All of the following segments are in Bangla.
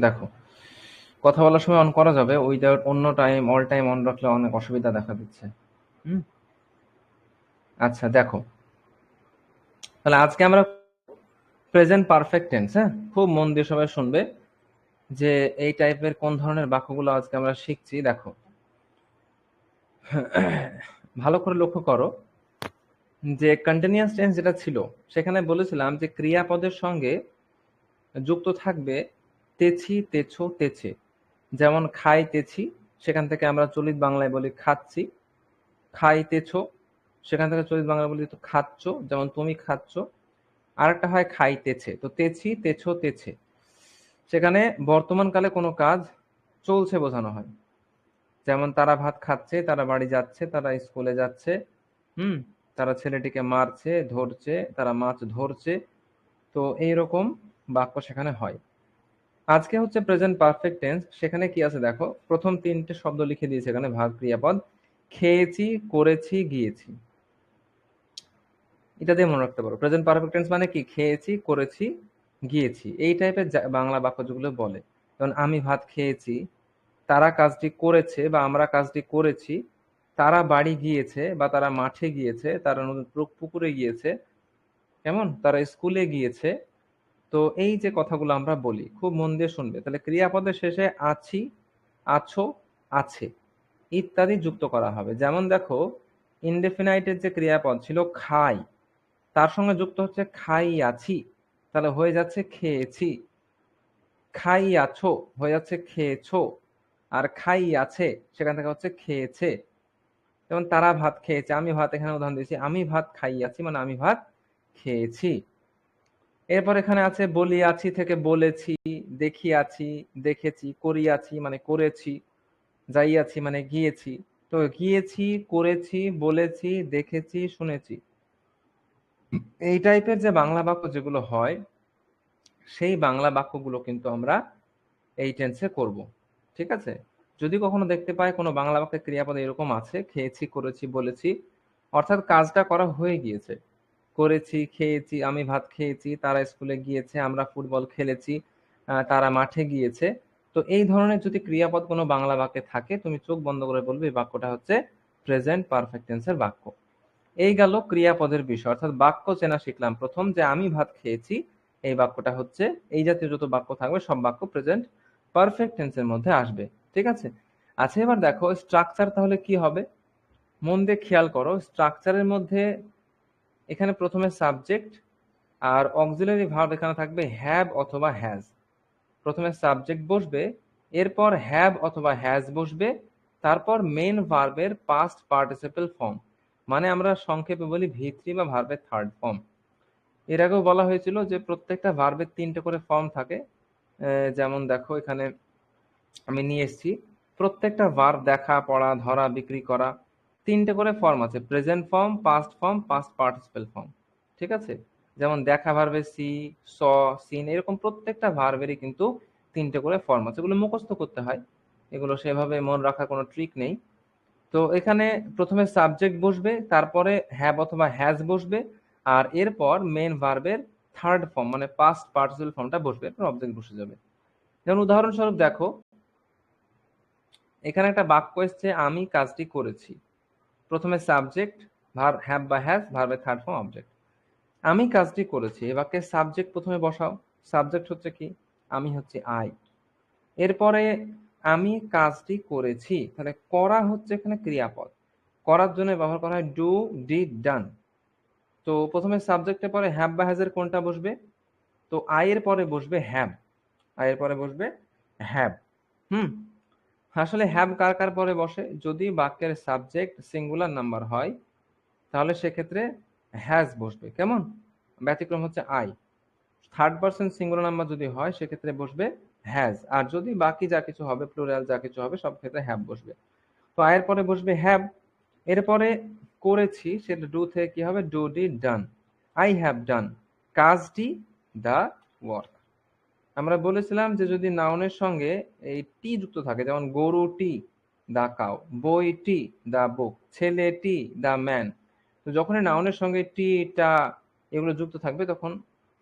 দেখো কথা বলার সময় অন করা যাবে উইদাউট অন্য টাইম অল টাইম অন রাখলে অনেক অসুবিধা দেখা দিচ্ছে। হুম। আচ্ছা দেখো। তাহলে আজকে আমরা প্রেজেন্ট পারফেক্ট টেন্স হ্যাঁ? খুব মন দিয়ে সবাই শুনবে যে এই টাইপের কোন ধরনের বাক্যগুলো আজকে আমরা শিখছি দেখো। ভালো করে লক্ষ্য করো যে কন্টিনিউয়াস টেন্স যেটা ছিল সেখানে বলেছিলাম যে ক্রিয়াপদের সঙ্গে যুক্ত থাকবে তেছি, তেছো, তেছে। যেমন খাই, তেছি, সেখান থেকে আমরা চলিত বাংলায় বলি খাচ্ছি। খাই, তেছো, সেখান থেকে চলিত বাংলায় বলি তো খাচ্ছ, যেমন তুমি খাচ্ছ। আরেকটা হয় খাইতেছে তো তেছি, তেছো, তেছে। সেখানে বর্তমানকালে কোনো কাজ চলছে বোঝানো হয়। যেমন তারা ভাত খাচ্ছে, তারা বাড়ি যাচ্ছে, তারা স্কুলে যাচ্ছে, হুম? তারা ছেলেটিকে মারছে, ধরছে, তারা মাছ ধরছে। তো এইরকম বাক্য সেখানে হয়। আজকে হচ্ছে প্রেজেন্ট পারফেক্ট টেন্স সেখানে কি আছে দেখো? প্রথম তিনটে শব্দ লিখে দিয়েছে এখানে, ভাগ ক্রিয়াপদ খেয়েছি, করেছি, গিয়েছি। এটা দিয়ে মনে রাখতে পারো। প্রেজেন্ট পারফেক্ট টেন্স মানে কি? খেয়েছি, করেছি, গিয়েছি। এই টাইপের বাংলা বাক্য যেগুলো বলে। যেমন, আমি ভাত খেয়েছি, তারা কাজটি করেছে বা আমরা কাজটি করেছি, তারা বাড়ি গিয়েছে বা তারা মাঠে গিয়েছে, তারা নতুন পুকুরে গিয়েছে, কেমন? তারা স্কুলে গিয়েছে তো এই যে কথাগুলো আমরা বলি, খুব মন দিয়ে শুনবে। তাহলে ক্রিয়াপদের শেষে আছি, আছো, আছে ইত্যাদি যুক্ত করা হবে। যেমন দেখো ইনডেফিনাইটের যে ক্রিয়াপদ ছিল খাই, তার সঙ্গে যুক্ত হচ্ছে খাই আছি, তাহলে হয়ে যাচ্ছে খেয়েছি। খাই আছো, হয়ে যাচ্ছে খেয়েছো, আর খাই আছে, সেখান থেকে হচ্ছে খেয়েছে। যেমন তারা ভাত খেয়েছে, আমি ভাত এখানে উদাহরণ দিয়েছি, আমি ভাত খাইয়াছি মানে আমি ভাত খেয়েছি। এরপর এখানে আছে বলিয়াছি থেকে বলেছি দেখিয়াছি দেখেছি করিয়াছি মানে করেছি যাইয়াছি মানে গিয়েছি। তো গিয়েছি, করেছি, বলেছি, দেখেছি, শুনেছি। এই টাইপের যে বাংলা বাক্য যেগুলো হয়, সেই বাংলা বাক্যগুলো কিন্তু আমরা এই টেন্সে করব। ঠিক আছে? যদি কখনো দেখতে পাই কোনো বাংলা বাক্যের ক্রিয়াপদ এরকম আছে, খেয়েছি, করেছি, বলেছি, অর্থাৎ কাজটা করা হয়ে গিয়েছে করেছি, খেয়েছি, আমি ভাত খেয়েছি, তারা স্কুলে গিয়েছে, আমরা ফুটবল খেলেছি তারা মাঠে গিয়েছে। তো এই ধরনের যদি ক্রিয়াপদ কোনো বাংলা বাক্যে থাকে, তুমি চোখ বন্ধ করে বলবে এই বাক্যটা হচ্ছে প্রেজেন্ট পারফেক্ট টেন্সের বাক্য। এই গেল ক্রিয়াপদের বিষয়, অর্থাৎ বাক্য চেনা শিখলাম। প্রথম যে আমি ভাত খেয়েছি, এই বাক্যটা হচ্ছে, এই জাতীয় যত বাক্য থাকবে, সব বাক্য প্রেজেন্ট পারফেক্ট টেন্সের মধ্যে আসবে। ঠিক আছে? আচ্ছা এবার দেখো স্ট্রাকচার তাহলে কি হবে? মন দিয়ে খেয়াল করো স্ট্রাকচারের মধ্যে এখানে প্রথমে সাবজেক্ট আর অক্সিলারি ভার্ব এখানে থাকবে হ্যাভ অথবা হ্যাজ প্রথমে সাবজেক্ট বসবে, এরপর হ্যাভ অথবা হ্যাজ বসবে, তারপর মেন ভার্বের পাস্ট পার্টিসিপেল ফর্ম মানে আমরা সংক্ষেপে বলি ভিত্রি বা ভার্বের থার্ড ফর্ম এর আগেও বলা হয়েছিল যে প্রত্যেকটা ভার্বের তিনটে করে ফর্ম থাকে। যেমন দেখো এখানে আমি নিয়ে এসেছি। প্রত্যেকটা ভার্ব দেখা, পড়া, ধরা, বিক্রি করা তিনটে করে ফর্ম আছে present form past form past participle form ঠিক আছে? যেমন দেখা ভার্বে সি, স সিন এরকম প্রত্যেকটা ভার্বেরই কিন্তু তিনটে করে ফর্ম আছে, এগুলো মুখস্থ করতে হয়, এগুলো সেভাবে মন রাখার কোনো ট্রিক নেই। তো এখানে প্রথমে সাবজেক্ট বসবে, তারপরে হ্যাব অথবা হ্যাজ বসবে, আর এরপর মেন ভার্বের থার্ড ফর্ম মানে পাস্ট পার্টিসিপেল ফর্মটা বসবে এরপর অবজেক্ট বসে যাবে। যেমন উদাহরণস্বরূপ দেখো, এখানে একটা বাক্য এসছে, আমি কাজটি করেছি। প্রথমে সাবজেক্ট ভার হ্যাভ বা হ্যাজ ভার্বের থার্ড ফর্ম অবজেক্ট আমি কাজটি করেছি, এ বাক্যে সাবজেক্ট প্রথমে বসাও। সাবজেক্ট হচ্ছে কি? আমি হচ্ছে আই এরপরে আমি কাজটি করেছি, তাহলে করা হচ্ছে এখানে ক্রিয়াপদ। করার জন্য ব্যবহার করা হয় ডু ডি ডান তো প্রথমে সাবজেক্টের পরে হ্যাভ বা হ্যাজের কোনটা বসবে? তো আয়ের পরে বসবে হ্যাভ আয়ের পরে বসবে হ্যাভ হুম? আসলে হ্যাভ কার কার পরে বসে? যদি বাক্যের সাবজেক্ট সিঙ্গুলার নাম্বার হয়, তাহলে সেক্ষেত্রে হ্যাজ বসবে। কেমন? ব্যতিক্রম হচ্ছে I third person singular number যদি হয়, সেক্ষেত্রে বসবে হ্যাজ আর যদি বাকি যা কিছু হবে প্লুরাল যা কিছু হবে, সব ক্ষেত্রে হ্যাভ বসবে। তো আয়ের পরে বসবে হ্যাভ এরপরে করেছি, সেটা ডু থেকে কি হবে? Do did done I have done কাজটি দ্য ওয়ার্ক আমরা বলেছিলাম যে যদি নাউনের সঙ্গে এই টি যুক্ত থাকে, যেমন গরুটি দা কাউ বইটি দা বুক ছেলেটি দা ম্যান তো যখনই নাউনের সঙ্গে টি টা এগুলো যুক্ত থাকবে, তখন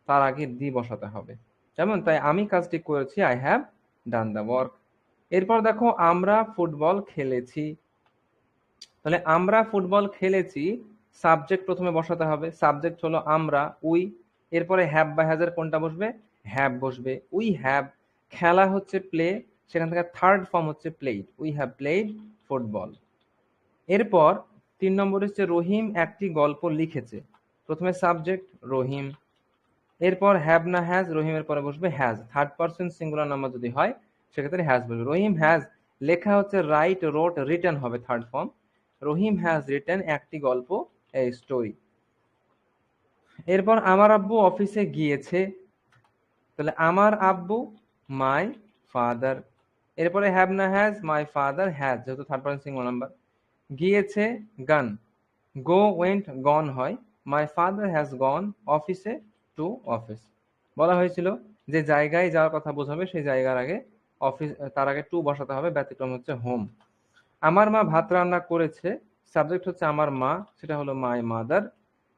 তার আগে দি বসাতে হবে। যেমন, তাই আমি কাজটি করেছি I have done the work এরপর দেখো, আমরা ফুটবল খেলেছি। তাহলে আমরা ফুটবল খেলেছি সাবজেক্ট প্রথমে বসাতে হবে। সাবজেক্ট হলো আমরা উই এরপরে হ্যাভ বা হ্যাজের কোনটা বসবে? হ্যাভ বসবে উই হ্যাভ খেলা হচ্ছে প্লে সেখান থেকে থার্ড ফর্ম হচ্ছে played we have played football এরপর তিন নম্বর হচ্ছে রহিম একটি গল্প লিখেছে। প্রথমে সাবজেক্ট রহিম। এরপর হ্যাভ না হ্যাজ রহিমের পরে বসবে has third person singular number যদি হয়, সেক্ষেত্রে হ্যাজ বসবে। রহিম হ্যাজ লেখা হচ্ছে রাইট রোট রিটার্ন হবে third form Rahim has written একটি গল্প স্টোরি এরপর আমার আব্বু অফিসে গিয়েছে। তাহলে আমার আব্বু মাই ফাদার এরপরে হ্যাভ না হ্যাজ মাই ফাদার হ্যাজ যেহেতু থার্ড পার্সন সিঙ্গুলার নাম্বার গিয়েছে গান গো ওয়েন্ট গন হয় মাই ফাদার হ্যাজ গন অফিসে টু অফিস বলা হয়েছিল যে জায়গায় যাওয়ার কথা বোঝাবে, সেই জায়গার আগে অফিস তার আগে টু বসাতে হবে, ব্যতিক্রম হচ্ছে হোম আমার মা ভাত রান্না করেছে সাবজেক্ট হচ্ছে আমার মা, সেটা হলো মাই মাদার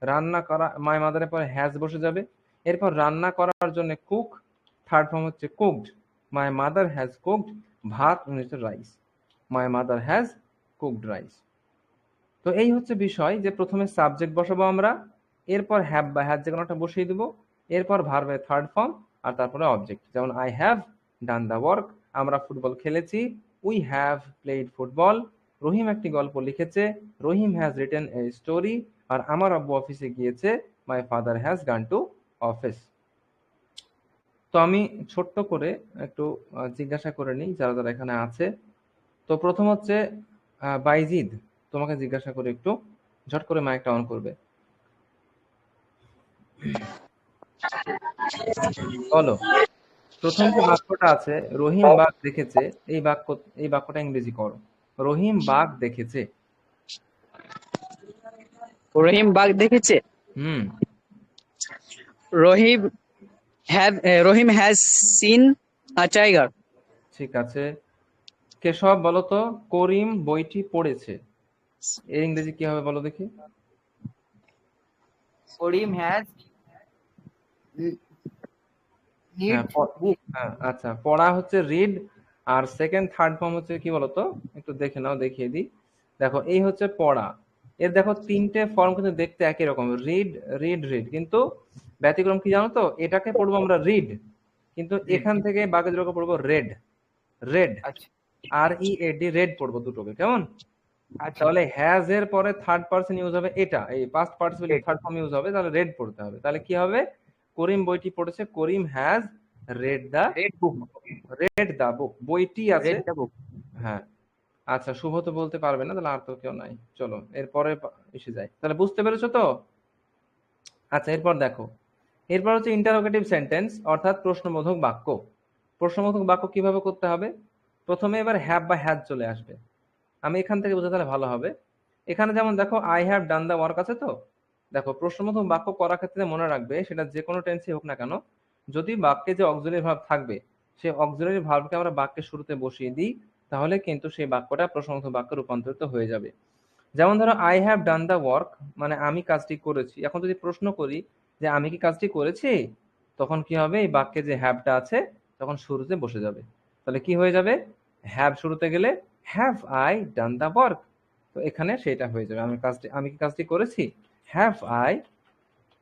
রান্না করা মাই মাদারের পরে হ্যাজ বসে যাবে এরপর রান্না করার জন্য কুক থার্ড ফর্ম হচ্ছে cooked my mother has cooked ভাত হচ্ছে rice my mother has cooked rice তো এই হচ্ছে বিষয় যে প্রথমে সাবজেক্ট বসাবো আমরা, এরপর হ্যাভ বা হ্যাজ যে কোনোটা বসিয়ে দেবো, এরপর ভার্বের থার্ড ফর্ম আর তারপরে অবজেক্ট যেমন I have done the work আমরা ফুটবল খেলেছি we have played football Rahim একটি গল্প লিখেছে, Rahim has written a story আর আমার আব্বু অফিসে গিয়েছে my father has gone to office. তো আমি ছোট্ট করে একটু জিজ্ঞাসা করে নিই যারা যারা এখানে আছে। তো প্রথম হচ্ছে বাইজিদ তোমাকে জিজ্ঞাসা করে একটু ঝট করে মাইকটা অন করবে। বলো। প্রথম যে বাক্যটা আছে রহিম বাঘ দেখেছে এই বাক্য এই বাক্যটা ইংরেজি করো। রহিম বাঘ দেখেছে। রহিম বাঘ দেখেছে? হুম। Rahim have Rahim has seen a tiger ঠিক আছে। কেশব বলো তো? করিম বইটি পড়েছে। এর ইংরেজি কি হবে বলো দেখি। করিম হ্যাঁ, book. হ্যাঁ, আচ্ছা পড়া হচ্ছে রিড আর সেকেন্ড থার্ড ফর্ম হচ্ছে কি বলতো একটু দেখে নাও দেখিয়ে দিই। দেখো এই হচ্ছে পড়া। এর দেখো তিনটে ফর্ম কিন্তু দেখতে একই রকম। রিড রিড রিড কিন্তু ব্যতিক্রম কি জানো তো? এটাকে পড়ব আমরা রিড। কিন্তু এখান থেকে বাকি দুটোকে পড়ব রেড। রেড। আচ্ছা। আর ই এ ডি রেড পড়ব দুটোকে কেমন? আচ্ছা। তাহলে হ্যাজ এর পরে থার্ড পার্সন ইউজ হবে এটা। এই past participle third form use হবে তাহলে রেড পড়তে হবে। তাহলে কি হবে? করিম বইটি পড়েছে Karim has read the read book. Read the book বইটি আছে. হ্যাঁ। আচ্ছা শুভ তো বলতে পারবে না তাহলে আর তো কেউ নাই। চলো এরপরে এসে যাই। তাহলে বুঝতে পেরেছ তো? আচ্ছা এরপর দেখো। এরপর হচ্ছে ইন্টারোগেটিভ সেন্টেন্স অর্থাৎ প্রশ্নবোধক বাক্য। প্রশ্নবোধক বাক্য কীভাবে করতে হবে? প্রথমে এবার হ্যাভ বা হ্যাজ চলে আসবে। আমি এখান থেকে বুঝে তাহলে ভালো হবে। এখানে যেমন দেখো I have done the work আছে তো? দেখো, প্রশ্নবোধক বাক্য করার ক্ষেত্রে মনে রাখবে, সেটা যে কোনো টেন্সই হোক না কেন, যদি বাক্যে যে অক্সিলারি ভাব থাকবে, সেই অক্সিলারি ভার্বকে আমরা বাক্যের শুরুতে বসিয়ে দিই, তাহলে কিন্তু সেই বাক্যটা প্রশ্নবোধক বাক্যে রূপান্তরিত হয়ে যাবে। যেমন ধরো I have done the work মানে আমি কাজটি করেছি। এখন যদি প্রশ্ন করি যে আমি কি কাজটি করেছি? তখন কি হবে? এই বাক্যে যে হ্যাভটা আছে, তখন শুরুতে বসে যাবে। তাহলে কি হয়ে যাবে? হ্যাভ শুরুতে গেলে, have I done the work? তো এখানে সেটা হয়ে যাবে। আমি কাজটি, আমি কি কাজটি করেছি? Have I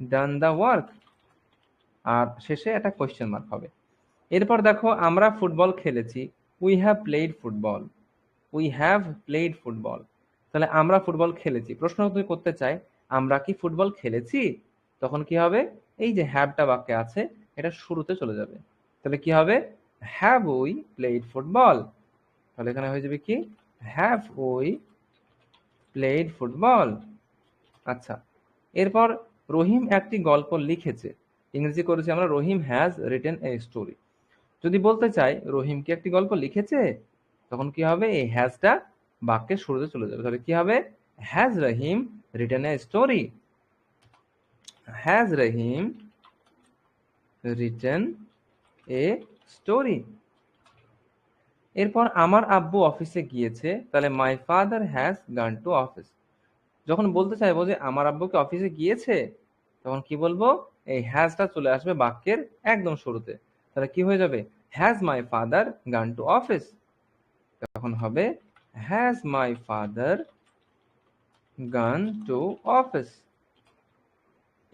done the work? আর শেষে একটা কোয়েশ্চেন মার্ক হবে। এরপর দেখো, আমরা ফুটবল খেলেছি। We have played football we have played football তাহলে আমরা ফুটবল খেলেছি। প্রশ্ন তুমি করতে চাই, আমরা কি ফুটবল খেলেছি? তখন কি হবে? এই যে হ্যাভটা বাক্যে আছে, এটা শুরুতে চলে যাবে। তাহলে কি হবে? হ্যাভ উই প্লেড ফুটবল তাহলে এখানে হয়ে যাবে কি? হ্যাভ উই প্লেড ফুটবল আচ্ছা এরপর রহিম একটি গল্প লিখেছে। ইংরেজি করেছি আমরা, Rahim has written a story যদি বলতে চাই, রহিম কি একটি গল্প লিখেছে? তখন কি হবে? এই হ্যাজটা বাক্যের শুরুতে চলে যাবে। তাহলে কি হবে? Has Rahim written a story has Rahim written a story এরপর আমার আব্বু অফিসে গিয়েছে, তাহলে my father has gone to office যখন বলতে চাইব যে আমার আব্বুকে অফিসে গিয়েছে, তখন কি বলব? এই হ্যাজটা চলে আসবে বাক্যের একদম শুরুতে। তাহলে কি হয়ে যাবে? Has my father gone to office তখন হবে has my father gone to office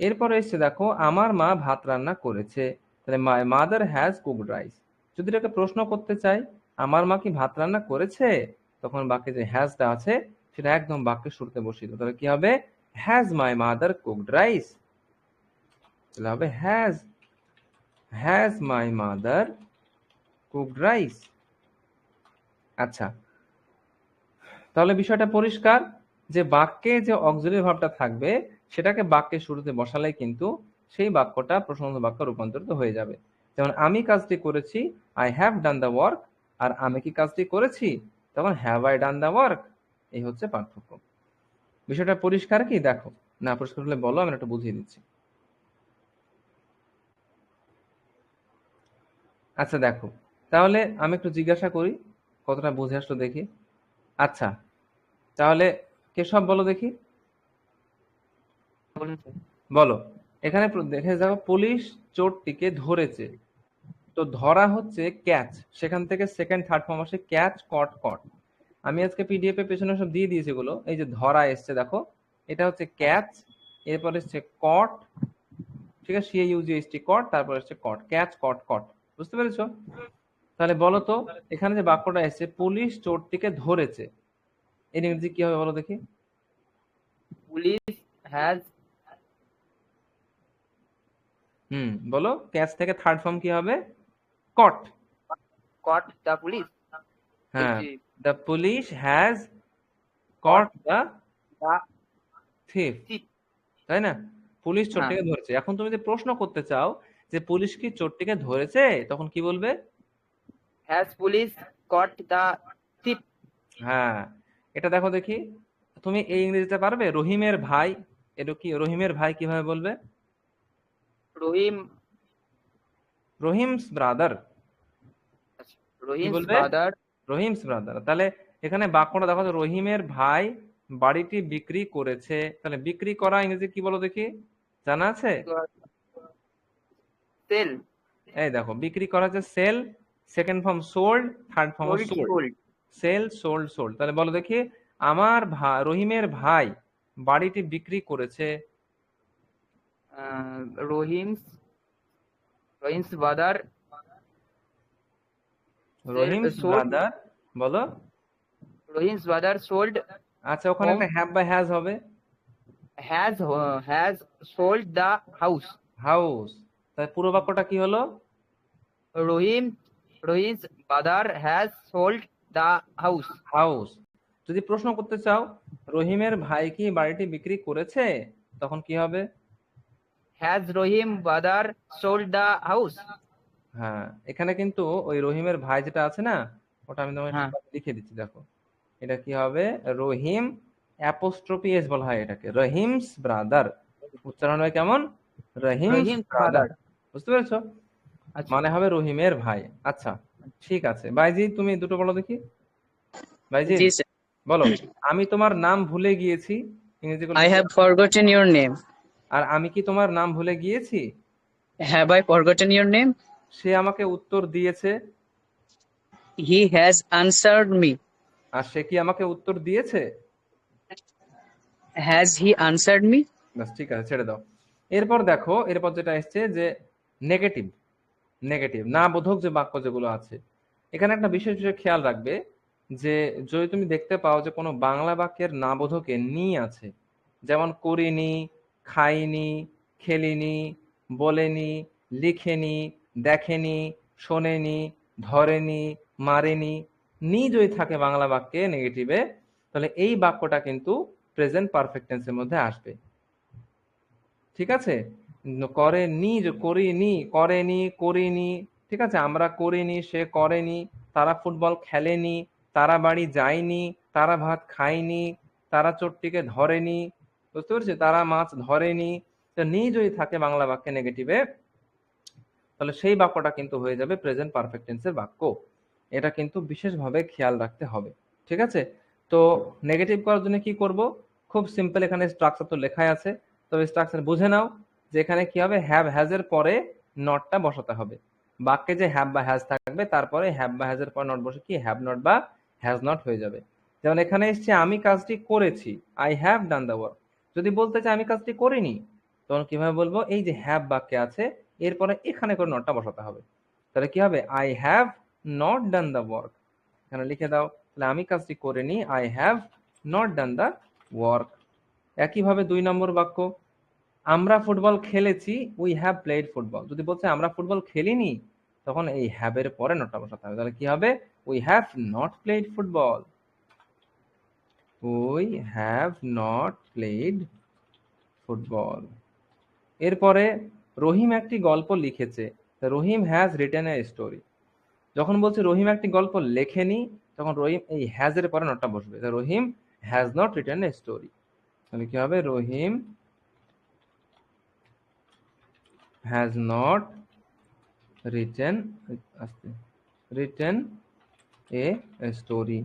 এরপরে এসছে, দেখো, আমার মা ভাত রান্না করেছে। তাহলে মাদার হ্যাজ কুকড রাইস যদি এটাকে প্রশ্ন করতে চাই, আমার মা কি ভাত রান্না করেছে? তখন বাক্যে যে হ্যাজটা আছে, সেটা একদম বাক্যের শুরুতে বসিয়ে তাহলে কি হবে? Has my mother cooked rice তাহলে হবে has has my mother cooked rice আচ্ছা তাহলে বিষয়টা পরিষ্কার যে বাক্যে যে অক্সিলারি ভাবটা থাকবে সেটাকে বাক্যের শুরুতে বসালে কিন্তু সেই বাক্যটা প্রশ্নবোধক বাক্য রূপান্তরিত হয়ে যাবে। যেমন, আমি কাজটি করেছি I have done the work আর, আমি কি কাজটি করেছি? তখন have I done the work এই হচ্ছে পার্থক্য। বিষয়টা পরিষ্কার কি? দেখো, না পরিষ্কার হলে বলো, আমি একটু বুঝিয়ে দিচ্ছি। আচ্ছা দেখো, তাহলে আমি একটু জিজ্ঞাসা করি, কতটা বুঝে আসলো দেখি। আচ্ছা তাহলে কেশব বলো দেখি। বলো। এখানে দেখে যাও পুলিশ চোরটিকে ধরেছে। তো ধরা হচ্ছে ক্যাচ। সেখান থেকে সেকেন্ড থার্ড ফর্ম আসে ক্যাচ কট কট আমি আজকে পিডিএফ এর পেছনে সব দিয়ে দিয়েছি এগুলো। এই যে ধরা এসছে, দেখো। এটা হচ্ছে ক্যাচ, এরপর এসছে কট ঠিক আছে সিএ ইউজি এসটি কট তারপর এসছে কট ক্যাচ কট কট বুঝতে পেরেছ? তাহলে বলো তো, এখানে যে বাক্যটা এসছে, পুলিশ চোরটিকে ধরেছে। এর ইংরেজি কি হবে বলো দেখি। পুলিশ হ্যাজ হুম বলো ক্যাচ থেকে থার্ড ফর্ম কি হবে? কট কট দ্য পুলিশ হ্যাঁ the police has caught the thief তাই না? পুলিশ হ্যাঁ। চোরটিকে ধরেছে। এখন তুমি যদি প্রশ্ন করতে চাও যে পুলিশ কি চোরটিকে ধরেছে তখন কি বলবে? Has police caught the thief হ্যাঁ এটা দেখো দেখি। তুমি এই ইংরেজিতে পারবে? রহিমের ভাই এটা কি? রহিমের ভাই কীভাবে বলবে? রহিম। রহিমস ব্রাদার। রহিম বলবে? Father Rahim's brother. তাহলে এখানে বাক্যটা দেখো রহিমের ভাই বাড়িটি বিক্রি করেছে। তাহলে বিক্রি করা ইংরেজি কি বলো দেখি? জানা আছে? সেল। এই দেখো বিক্রি করা হচ্ছে sell second form sold third form sold sell sold sold. তাহলে বলো দেখি আমার ভাই রহিমের ভাই বাড়িটি বিক্রি করেছে। Rahim's Rahim's father Rahim's sold- brother বলো। রহিমস ফাদার সোল্ড আচ্ছা ওখানে একটা হ্যাভ বা হ্যাজ হবে। Has has sold the house house তাহলে পুরো বাক্যটা কি হলো? Rahim Rahim's father has sold the house house যদি প্রশ্ন করতে চাও রহিমের ভাই কি বাড়িটি বিক্রি করেছে? তখন কি হবে? Has Rahim father sold the house হ্যাঁ এখানে কিন্তু ওই রহিমের ভাই যেটা আছে না ওটা আমি তোমাকে হ্যাঁ। লিখে দিচ্ছি দেখো। এটা কি হবে? রহিম অ্যাপোস্ট্রোপি এস বলা হয় এটাকে। রহিমস ব্রাদার। উচ্চারণ হয় কেমন? রহিমস ব্রাদার। বুঝতে পেরেছ? আচ্ছা। মানে হবে রহিমের ভাই। আচ্ছা ঠিক আছে। বাইজি তুমি দুটো বলো দেখি। বাইজি জি স্যার। বলো। আমি তোমার নাম ভুলে গিয়েছি। ইংরেজি বলো। I have forgotten your name আর আমি কি তোমার নাম ভুলে গিয়েছি? Have I forgotten your name সে আমাকে উত্তর দিয়েছে। হি হ্যাজ আনসার্ড মি আর সে কি আমাকে উত্তর দিয়েছে? হ্যাজ হি আনসার্ড মি ব্যাস ঠিক আছে ছেড়ে দাও। এরপর দেখো এরপর যেটা এসছে যে নেগেটিভ নেগেটিভ না বোধক যে বাক্য যেগুলো আছে। এখানে একটা বিশেষ বিষয় খেয়াল রাখবে যে যদি তুমি দেখতে পাও যে কোনো বাংলা বাক্যের না বোধকে নি আছে যেমন করিনি খাইনি, খেলিনি, বলেনি, লিখেনি, দেখেনি, শোনেনি, ধরেনি, মারেনি নি যদি থাকে বাংলা বাক্যে নেগেটিভে তাহলে এই বাক্যটা কিন্তু প্রেজেন্ট পারফেক্ট টেন্সের মধ্যে আসবে। ঠিক আছে? ন- করেনি যে করিনি, করেনি, করিনি, ঠিক আছে? আমরা করিনি, সে করেনি, তারা ফুটবল খেলেনি, তারা বাড়ি যায়নি, তারা ভাত খায়নি, তারা চোরটিকে ধরেনি বুঝতে পেরেছি? তারা মাছ ধরেনি। তো নি যদি থাকে বাংলা বাক্যে নেগেটিভে তাহলে সেই বাক্যটা কিন্তু হয়ে যাবে প্রেজেন্ট পারফেক্ট টেন্সের বাক্য। এটা কিন্তু বিশেষভাবে খেয়াল রাখতে হবে। ঠিক আছে? তো নেগেটিভ করার জন্য কি করব? খুব সিম্পল এখানে স্ট্রাকচার তো লেখাই আছে। তবে স্ট্রাকচার বুঝে নাও যে এখানে কি হবে? হ্যাভ হ্যাজ এর পরে নটটা বসাতে হবে। বাক্যে যে হ্যাভ বা হ্যাজ থাকবে, তারপরে হ্যাভ বা হ্যাজের পর নট বসে কি? হ্যাভ নট বা হ্যাজ নট হয়ে যাবে। যেমন এখানে এসছে, আমি কাজটি করেছি। I have done the work যদি বলতে চাই আমি কাজটি করিনি, তখন কীভাবে বলব? এই যে হ্যাভ বাক্যে আছে, এরপরে এখানে করে নটটা বসাতে হবে। তাহলে কি হবে? I have not done the work এখানে লিখে দাও, তাহলে আমি কাজটি করিনি I have not done the work একইভাবে দুই নম্বর বাক্য, আমরা ফুটবল খেলেছি উই হ্যাভ প্লেড ফুটবল যদি বলছে আমরা ফুটবল খেলিনি, তখন এই হ্যাভের পরে নটটা বসাতে হবে। তাহলে কি হবে? We have not played football we have not played football এরপরে রহিম একটি গল্প লিখেছে। Rahim has written a story যখন বলছে, রহিম একটি গল্প লেখেনি, তখন রহিম এই হ্যাজ এর পরে নটটা বসবে। Rahim has not written a story তাহলে কি হবে? রহিম হ্যাজ নট রিটেন আস্তে রিটেন এ স্টোরি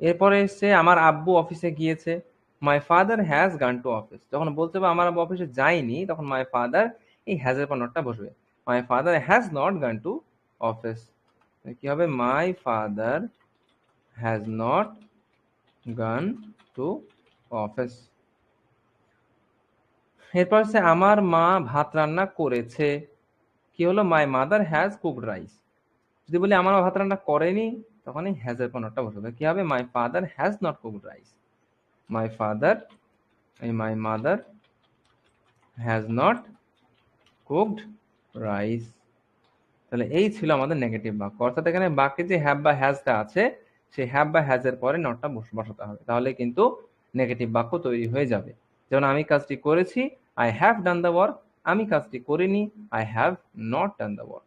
এরপরে এসছে আমার আব্বু অফিসে গিয়েছে। My father has gone to office যখন বলতে হবে আমার অফিসে যায়নি, তখন মাই ফাদার এই হ্যাজের পর নটটা বসবে। My father has not gone to office কি হবে? My father has not gone to office এরপর হচ্ছে আমার মা ভাত রান্না করেছে। কি হলো? My mother has cooked rice যদি বলি আমার ভাত রান্না করেনি তখন এই হ্যাজের পনেরোটা বসবে। কি হবে? My father has not cooked rice father এই my mother has not cooked rice তাহলে এই ছিল আমাদের নেগেটিভ বাক্য। অর্থাৎ এখানে বাকি যে হ্যাভ বা হ্যাজটা আছে, সেই হ্যাভ বা হ্যাজের পরে নটটা বসাতে হবে। তাহলে কিন্তু নেগেটিভ বাক্য তৈরি হয়ে যাবে। যেমন আমি কাজটি করেছি I have done the work আমি কাজটি করিনি I have not done the work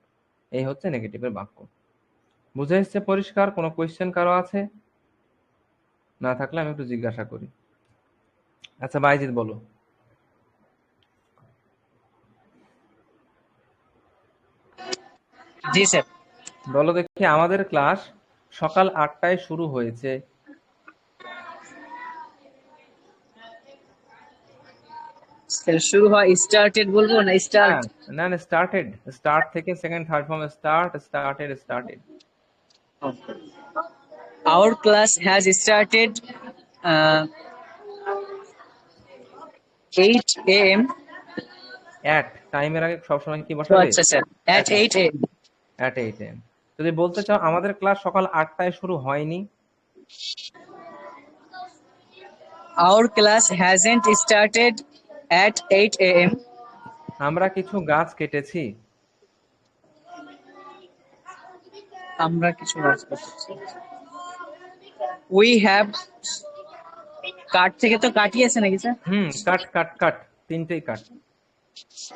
এই হচ্ছে নেগেটিভের বাক্য। বুঝে এসছে পরিষ্কার? কোনো কোয়েশ্চেন কারও আছে? না থাকলে আমি একটু জিজ্ঞাসা করি। আচ্ছা বাইজিৎ বলো। জি স্যার। বলো দেখি আমাদের ক্লাস সকাল আটটায় শুরু হয়েছে। শুরু হয় স্টার্টেড বলব না স্টার্ট না না স্টার্টেড স্টার্ট থেকে second third form start started started our class has started eight A M at টাইমের আগে সবসময় কি বসাবে আচ্ছা sir eight A M at eight M যদি বলতে চাও আমাদের ক্লাস সকাল আটটায় শুরু হয়নি। Class hasn't started at eight A M আমরা কিছু গাছ কেটেছি। আমরা কিছু কাজ করতেছি উই হ্যাভ কাট থেকে তো কাটিয়েছে নাকি স্যার হুম কাট কাট কাট তিনটেই cut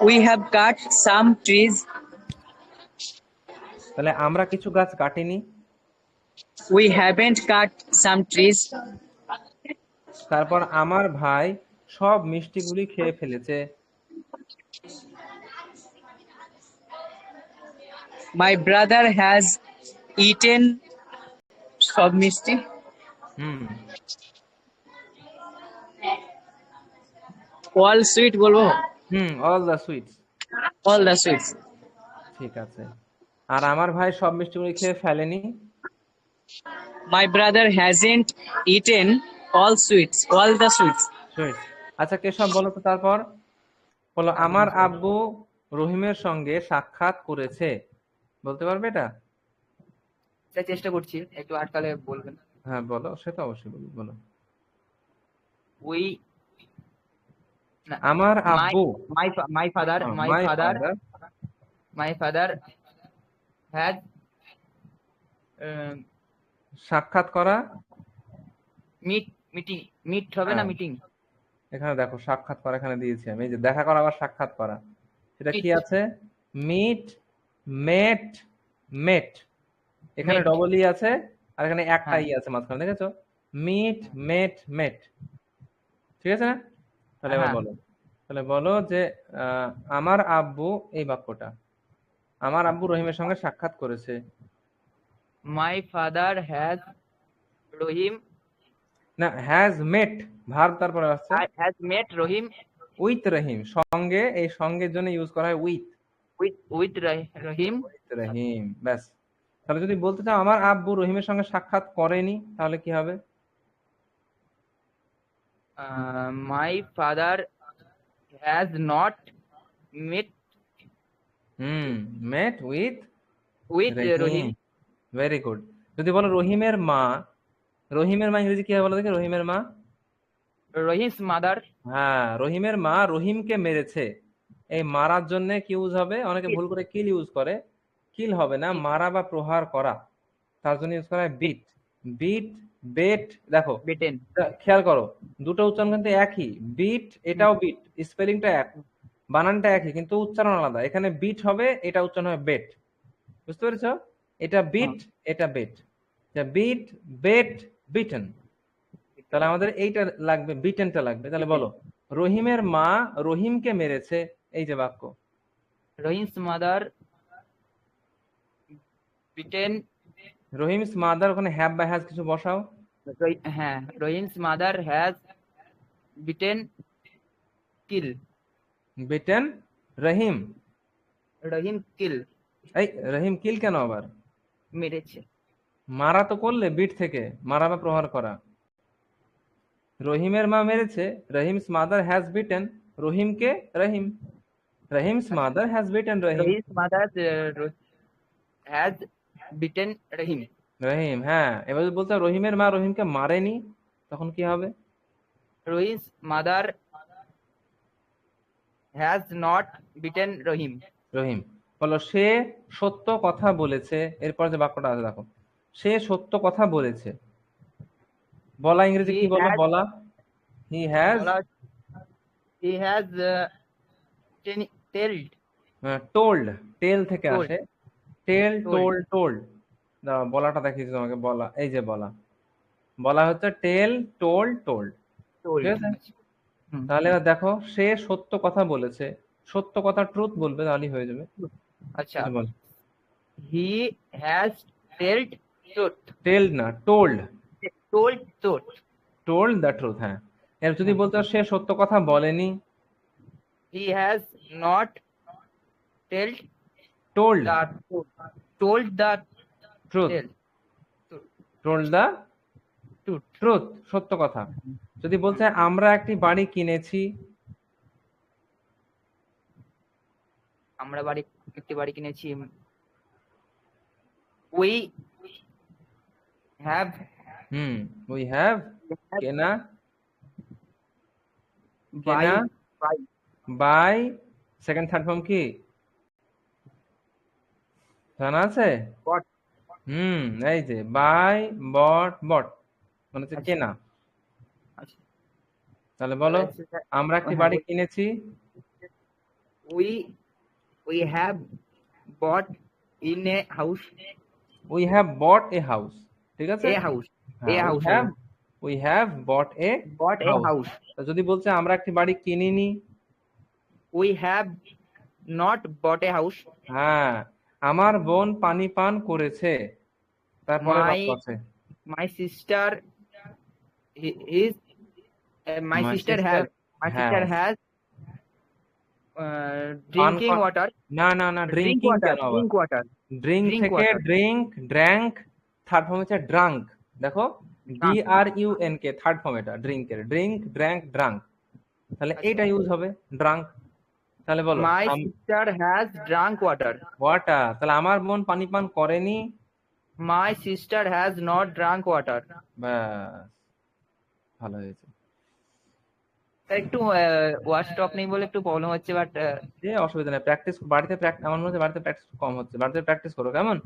we have cut some trees তাহলে আমরা কিছু গাছ কাটিনি। We haven't cut some trees তারপর আমার ভাই সব মিষ্টিগুলি খেয়ে ফেলেছে। মাই ব্রাদার হ্যাজ ইটেন সব মিষ্টি। হুম। অল সুইট বলব? হুম all the sweets all the sweets ঠিক আছে। আর আমার ভাই সব মিষ্টিগুলি খেয়ে ফেলেনি। My brother hasn't eaten all sweets all the sweets sweets আচ্ছা কেশব বলো তো তারপর। বলো আমার আব্বু রহিমের সঙ্গে সাক্ষাৎ করেছে। বলতে পারবে এটা? চেষ্টা করছি একটু আটকালে বলবেন। হ্যাঁ বলো সেটা অবশ্যই বলব বলো। উই আমার আব্বু মাই মাই ফাদার হ্যাঁ, my father my father had সাক্ষাৎ করা মিট মিটিং মিট হবে না হ্যাঁ। মিটিং এখানে দেখো সাক্ষাৎ করা এখানে দিয়েছি আমি এই যে দেখা করা আবার সাক্ষাৎ করা সেটা কি আছে? মিট মেট মেট এখানে ডবল ই আছে। আর এখানে একটা হ্যাঁ। ই আছে মাঝখানে দেখেছ? মিট মেট মেট ঠিক আছে না? তাহলে এবার হ্যাঁ। বলো। তাহলে বলো যে আমার আব্বু এই বাক্যটা। আমার আব্বু রহিমের সঙ্গে সাক্ষাৎ করেছে। মাই ফাদার হ্যাজ রহিম না হ্যাজ মেট ভার্ব তারপরে আসছে। Has met Rahim with Rahim. সঙ্গে এই সঙ্গের জন্য ইউজ করা হয় with with with Rahim. Rahim ব্যাস। তাহলে যদি বলতে চাও আমার আব্বু রহিমের সঙ্গে সাক্ষাৎ করেনি তাহলে কি হবে? My father has not met hmm met with with Rahim. Very good যদি বলো রহিমের মা রহিমের মা ইংরেজি কি হবে বলো দেখি রহিমের মা? রহিমস মাদার। হ্যাঁ রহিমের মা রহিমকে মেরেছে। এই মারার জন্য কি ইউজ হবে? অনেকে ভুল করে কিল ইউজ করে। কিল হবে না মারা বা প্রহার করা। তার জন্য ইউজ করা হয় বিট বিট বেট দেখো বেটেন খেয়াল করো দুটো উচ্চারণ কিন্তু একই। বিট এটাও বিট স্পেলিংটা এক বানানটা একই কিন্তু উচ্চারণ আলাদা। এখানে বিট হবে এটা উচ্চারণ হবে বেট বুঝতে পেরেছ? এটা বিট এটা বেট বিট বেট বিটেন তাহলে আমাদের এইটা লাগবে বিটেনটা লাগবে। তাহলে বলো রহিমের মা রহিমকে মেরেছে এই যে বাক্য। Rahim's mother beaten Rahim's mother ওখানে হ্যাভ বা হ্যাজ কিছু বসাও? হ্যাঁ Rahim's mother has beaten kill beaten Rahim Rahim kill এই রহিম কিল কেন আবার? মেরেছে। মারা তো করলে বিট থেকে মারা বা প্রহার করা। রহিমের মা মেরেছে রহিমস মাদার হ্যাজ বিটেন রহিমকে Rahim Rahim's mother has beaten Rahim Rahim's mother has beaten Rahim. Rahim হ্যাঁ। এবার যদি বলতে রহিমের মা রহিমকে মারেনি তখন কি হবে? Rahim's mother has not beaten Rahim. Rahim. বলো সে সত্য কথা বলেছে। এরপর যে বাক্যটা আছে দেখো। সে সত্য কথা বলেছে। বলা ইংরেজি কি বলো? বলা। He has he has telled told tell থেকে আসে। Tell Told. টোল্ড বলাটা দেখিয়েছি তোমাকে বলা এই যে বলা। বলা হচ্ছে টেল টোল্ড ঠিক আছে? তাহলে দেখো সে সত্য কথা বলেছে। সত্য কথা ট্রুথ বলবে তাহলেই হয়ে যাবে। আচ্ছা। He has telled truth telled না told told truth told the truth হ্যাঁ। এর যদি বলতে হয় সে সত্য কথা বলেনি। He has not telled told the truth tell told the truth truth সত্য কথা। যদি হয় আমরা একটি বাড়ি কিনেছি। আমরা বাড়ি একটি বাড়ি কিনেছি। We have hmm we have কেনা কেনা buy buy second third form কি? জানা আছে? Bought. হুম এই যে বাই বট বট। মানে হচ্ছে আচ্ছা। কেনা। আচ্ছা। তাহলে বলো আমরা একটি হ্যাঁ, বাড়ি কিনেছি। We we have bought in a house we have bought a house ঠিক আছে? A house house, have we have bought a bought a house যদি বলছে আমরা একটি বাড়ি কিনিনি। We have not bought a house হ্যাঁ আমার বোন পানি পান করেছে। তারপরে My- বাক্য আছে। My sister is my My sister sister has my sister has. Has drinking পান- ওয়াটার না না না ড্রিঙ্ক ড্রিঙ্কিং ওয়াটার কেন আবার? ড্রিঙ্ক drink থেকে water. Drink drank third form হচ্ছে ড্রাঙ্ক দেখো D R U N K third form এটা ড্রিঙ্কের ড্রিঙ্ক ড্র্যাঙ্ক ড্রাঙ্ক তাহলে আচ্ছা। এইটা ইউজ হবে ড্রাঙ্ক তাহলে বলো। My sister has drank water water তাহলে আমার বোন পানি পান করেনি? My sister has not drank water ব্যাস ভালো হয়েছে। একটু ওয়াশ স্টক নেই বলে একটু প্রবলেম হচ্ছে বাট যে অসুবিধা নেই। প্র্যাকটিস বাড়িতে প্র্যাকটিস আমার মনে হচ্ছে বাড়িতে প্র্যাকটিস কম হচ্ছে। বাড়িতে প্র্যাকটিস করো কেমন?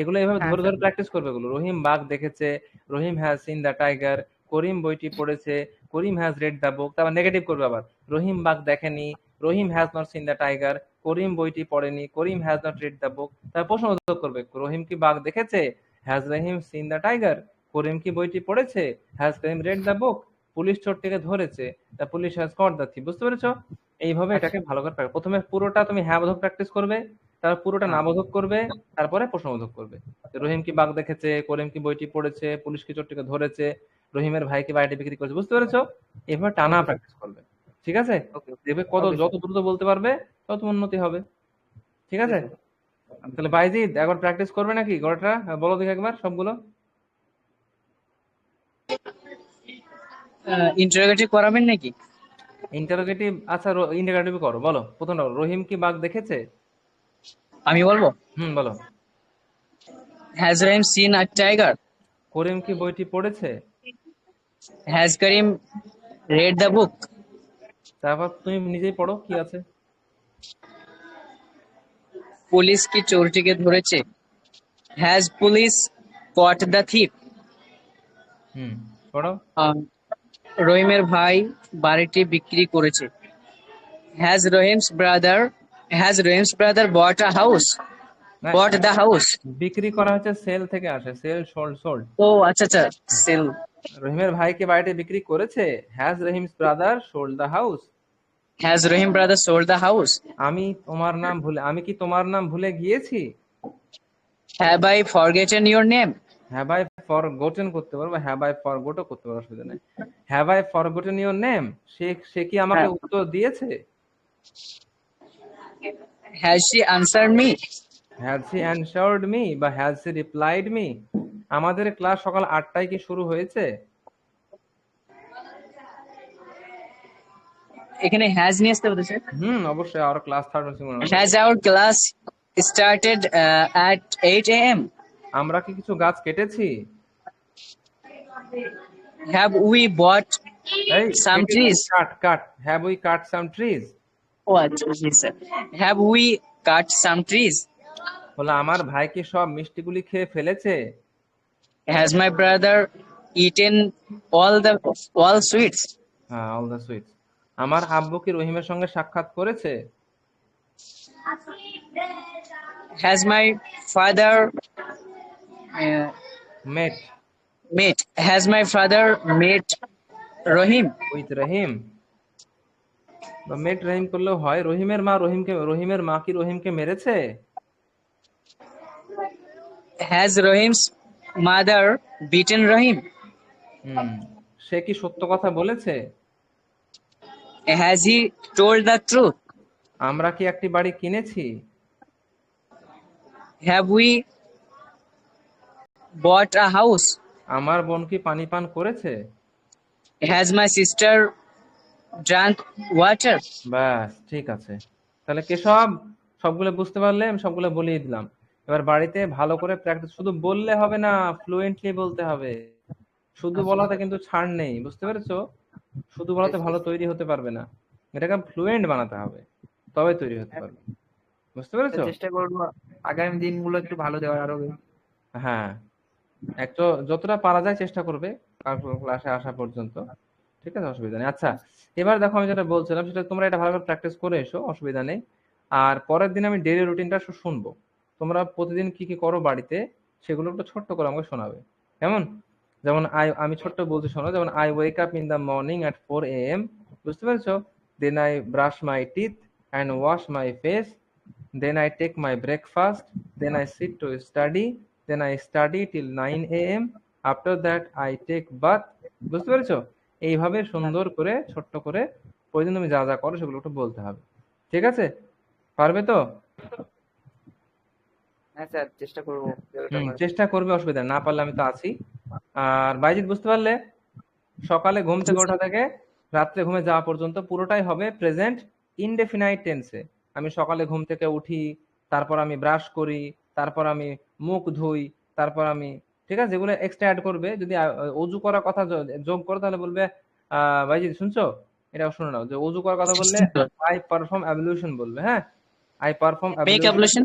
এগুলো এভাবে হ্যাঁ, ধরে ধরে প্র্যাকটিস করবে এগুলো। রহিম বাঘ দেখেছে Rahim has seen the tiger Karim বইটি পড়েছে Karim has read the book তারপর নেগেটিভ করবে আবার। রহিম বাঘ দেখেনি Rahim has not seen the tiger Karim বইটি পড়েনি Karim has not read the book তারপর প্রশ্ন করবে রহিম কি বাঘ দেখেছে? Has Rahim seen the tiger Karim কি বইটি পড়েছে? Has Karim read the book police চোরটিকে ধরেছে the police has caught the thief বুঝতে পেরেছ? এইভাবে এটাকে ভালো করে প্রথমে পুরোটা তুমি হ্যাঁ বোধক প্র্যাকটিস করবে তারপর পুরোটা না বোধক করবে তারপরে প্রশ্নবোধক করবে। রহিম কি বাঘ দেখেছে করিম কি বইটি পড়েছে পুলিশ কি চোরটিকে ধরেছে রহিমের ভাই কি বাড়িটি বিক্রি করেছে বুঝতে পেরেছ? এভাবে টানা প্র্যাকটিস করবে। ঠিক আছে? দেখবে কত যত দ্রুত বলতে পারবে তত উন্নতি হবে। ঠিক আছে? তাহলে বাইজিদ একবার প্র্যাকটিস করবে নাকি গড়টা বলো দেখি একবার সবগুলো। ইন্টারোগেটিভ করাবেন নাকি? ইন্টারোগেটিভ আচ্ছা ইন্টারোগেটিভ করো বলো। প্রথমটা বলো। রহিম কি বাঘ দেখেছে? আমি বলব? হুম বলো। Has Rahim seen a tiger Karim কি বইটি পড়েছে? Has Karim read the book তারপর তুমি নিজেই পড়ো কি আছে? পুলিশ কি চোরটিকে ধরেছে? Has police caught the thief হুম পড়ো। রহিমের ভাই বাড়িটি বিক্রি করেছে। Has Rahim's brother has Rahim's brother bought a house bought the house বিক্রি করা হচ্ছে সেল থেকে আসে সেল সোল্ড সোল্ড ও আচ্ছা আচ্ছা সেল রহিমের ভাই ভাইকে বাড়িতে বিক্রি করেছে? Has Rahim's brother sold the house has Rahim brother sold the house আমি তোমার নাম ভুলে আমি কি তোমার নাম ভুলে গিয়েছি? Have I forgotten your name have I forgotten করতে পারব? হ্যাভ আই ফরগটও করতে পারো অসুবিধা নেই। Have I forgotten your name সে সে কি আমাকে। উত্তর দিয়েছে? Has she answer me has he answered me বা হ্যাজ হি রিপ্লাইড মি আমাদের ক্লাস সকাল আটটায় কি শুরু হয়েছে? এখানে হ্যাজ নিয়ে আসতে বলেছে হুম অবশ্যই আর ক্লাস থার্ড হচ্ছে has our class started at eight A M আমরা কি কিছু গাছ কেটেছি? হ্যাভ উই বট কেটেছি, trees. Cut cut. Have we cut some trees ও আচ্ছা sir have we cut some trees বলে আমার ভাই কি সব মিষ্টিগুলি খেয়ে ফেলেছে? Has my brother eaten all the all sweets হ্যাঁ অল দ্য সুইটস আমার আব্বু কি রহিমের সঙ্গে সাক্ষাৎ করেছে? Has my father met met has my father met Rahim with Rahim met Rahim করলেও হয়। রহিমের মা রহিমকে রহিমের মা কি রহিমকে মেরেছে? Has Rahim's mother beaten Rahim হুম সে কি সত্য কথা বলেছে? Has he told the truth আমরা কি একটি বাড়ি কিনেছি? Have we bought a house আমার বোন কি পানি পান করেছে? Has my sister drank water ব্যাস ঠিক আছে। তাহলে কেশব সবগুলো বুঝতে পারলে আমি সবগুলো বলিয়ে দিলাম। এবার বাড়িতে ভালো করে প্র্যাকটিস শুধু বললে হবে না ফ্লুয়েন্টলি বলতে হবে। শুধু বলাতে কিন্তু ছাড় নেই বুঝতে পেরেছ? শুধু বলাতে ভালো তৈরি হতে পারবে না। এটাকে ফ্লুয়েন্ট বানাতে হবে তবে তৈরি হতে পারবে। বুঝতে পেরেছ? চেষ্টা করব আগামী দিনগুলো একটু ভালো দেওয়ার আরও। হ্যাঁ। একটু যতটা পারা যায় চেষ্টা করবে ক্লাসে আসা পর্যন্ত। ঠিক আছে? অসুবিধা নেই। আচ্ছা এবার দেখো আমি যেটা বলছিলাম সেটা তোমরা এটা ভালো করে প্র্যাকটিস করে এসো অসুবিধা নেই। আর পরের দিন আমি ডেইলি রুটিনটা শুনব। তোমরা প্রতিদিন কি কি করো বাড়িতে, সেগুলো একটু ছোট্ট করে আমাকে শোনাবে। কেমন? যেমন আই আমি ছোট্ট বলতে শোনো, যেমন I wake up in the morning at four A M বুঝতে পেরেছ? Then I brush my teeth and wash my face then I take my breakfast then I sit to study then I study till nine A M after that I take bath বুঝতে পেরেছ? এইভাবে সুন্দর করে, ছোট্ট করে প্রতিদিন তুমি যা যা করো সেগুলো একটু বলতে হবে। ঠিক আছে? পারবে তো? হ্যাঁ স্যার চেষ্টা করব হুম, চেষ্টা করবে অসুবিধা না পারলে আমি তো আছি। আর বাইজিৎ বুঝতে পারলে? সকালে ঘুম থেকে ওঠা থেকে রাত্রে ঘুমে যাওয়া পর্যন্ত পুরোটাই হবে প্রেজেন্ট ইনডেফিনাইট টেন্সে আমি সকালে ঘুম থেকে উঠি তারপর আমি ব্রাশ করি তারপর আমি মুখ ধুই তারপর আমি ঠিক আছে? যেগুলো এক্সট্রা অ্যাড করবে যদি অজু করার কথা যোগ করো তাহলে বলবে আহ বাইজিৎ শুনছো? এটা শুনে নাও যে অজু করার কথা বললে আই পারফর্ম অ্যাভলিউশন বলবে হ্যাঁ? I perform make ablution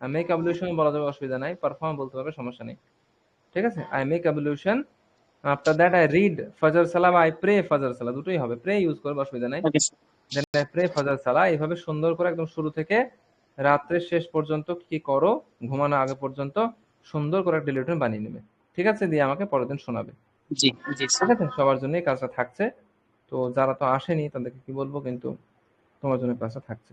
make ablution বলা যাবে অসুবিধা নাই। পারফর্ম বলতে পারবে সমস্যা নেই। ঠিক আছে? I make ablution after that I read Fajr salah I pray ফজর সালাহ দুটোই হবে। প্রে ইউজ করবে অসুবিধা নাই। দেন আই প্রে ফজর সালাহ এইভাবে সুন্দর করে একদম শুরু থেকে রাত্রের শেষ পর্যন্ত কি করো ঘুমানো আগে পর্যন্ত সুন্দর করে একটা রুটিন বানিয়ে নেবে। ঠিক আছে? দিয়ে আমাকে পরের দিন শোনাবে। জি জি ঠিক আছে? সবার জন্য কাজটা থাকছে। তো যারা তো আসেনি তাদেরকে কি বলব কিন্তু তোমার জন্য কাজটা থাকছে।